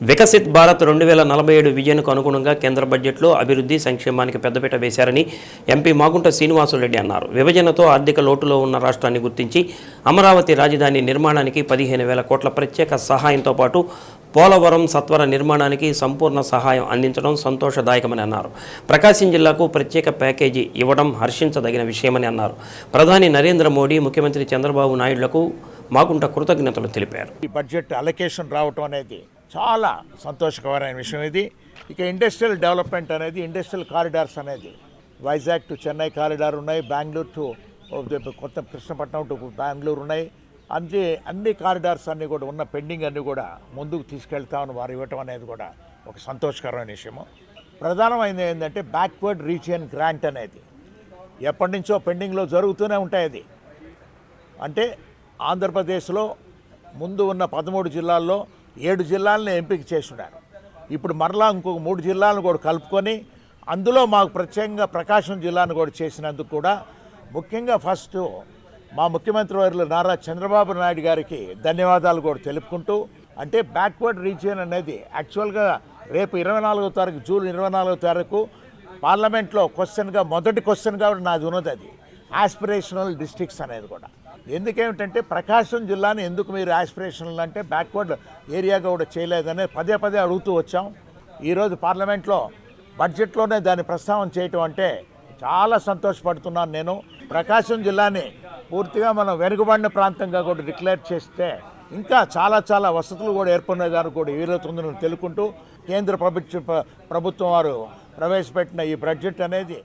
వికసిత్ భారత్ రెండు వేల నలభై ఏడు విజన్కు అనుగుణంగా కేంద్ర బడ్జెట్లో అభివృద్ధి సంక్షేమానికి పెద్దపీట వేశారని ఎంపీ మాగుంట శ్రీనివాసులరెడ్డి అన్నారు. విభజనతో ఆర్థిక లోటులో ఉన్న రాష్ట్రాన్ని గుర్తించి అమరావతి రాజధాని నిర్మాణానికి పదిహేను వేల కోట్ల ప్రత్యేక సహాయంతో పాటు పోలవరం సత్వర నిర్మాణానికి సంపూర్ణ సహాయం అందించడం సంతోషదాయకమని అన్నారు. ప్రకాశం జిల్లాకు ప్రత్యేక ప్యాకేజీ ఇవ్వడం హర్షించదగిన విషయమని అన్నారు. ప్రధాని నరేంద్ర మోడీ ముఖ్యమంత్రి చంద్రబాబు నాయుడులకు మాగుంట కృతజ్ఞతలు తెలిపారు. ఈ బడ్జెట్ అలొకేషన్ రావటం అనేది చాలా సంతోషకరమైన విషయం ఇది. ఇక ఇండస్ట్రియల్ డెవలప్మెంట్ అనేది ఇండస్ట్రియల్ కారిడార్స్ అనేది వైజాగ్ టు చెన్నై కారిడార్ ఉన్నాయి బెంగళూరు టు కొత్త కృష్ణపట్నం టు బెంగళూరు ఉన్నాయి. అన్ని అన్ని కారిడార్స్ అన్నీ కూడా ఉన్న పెండింగ్ అన్నీ కూడా ముందుకు తీసుకెళ్తామని వారు ఇవ్వటం అనేది కూడా ఒక సంతోషకరమైన విషయము. ప్రధానమైనది ఏంటంటే బ్యాక్వర్డ్ రీజియన్ గ్రాంట్ అనేది. ఎప్పటి నుంచో పెండింగ్లో జరుగుతూనే ఉంటాయి అది. అంటే ఆంధ్రప్రదేశ్లో ముందు ఉన్న పదమూడు జిల్లాల్లో ఏడు జిల్లాలను ఎంపిక చేసినారు ఇప్పుడు మరలా ఇంకొక మూడు జిల్లాలను కూడా కలుపుకొని అందులో మాకు ప్రత్యేకంగా ప్రకాశం జిల్లాను కూడా చేసినందుకు కూడా ముఖ్యంగా ఫస్ట్ మా ముఖ్యమంత్రి వారిలో నారా చంద్రబాబు నాయుడు గారికి ధన్యవాదాలు కూడా తెలుపుకుంటూ అంటే బ్యాక్వర్డ్ రీజియన్ అనేది యాక్చువల్గా రేపు ఇరవై నాలుగో తారీఖు జూన్ ఇరవై నాలుగో తారీఖు పార్లమెంట్లో క్వశ్చన్గా మొదటి క్వశ్చన్గా నాది ఉన్నది అది. ఆస్పిరేషనల్ డిస్ట్రిక్ట్స్ అనేది కూడా. ఎందుకేమిటంటే ప్రకాశం జిల్లాని ఎందుకు మీరు ఆస్పిరేషన్లు అంటే బ్యాక్వర్డ్ ఏరియాగా కూడా చేయలేదని పదే పదే అడుగుతూ వచ్చాం. ఈరోజు పార్లమెంట్లో బడ్జెట్లోనే దాన్ని ప్రస్తావన చేయటం అంటే చాలా సంతోషపడుతున్నాను నేను. ప్రకాశం జిల్లాని పూర్తిగా మనం వెనుకబడిన ప్రాంతంగా కూడా డిక్లేర్ చేస్తే ఇంకా చాలా చాలా వసతులు కూడా ఏర్పడిన కూడా వీలవుతుందని తెలుపుకుంటూ కేంద్ర ప్రభుత్వ ప్రభుత్వం వారు ప్రవేశపెట్టిన ఈ బడ్జెట్ అనేది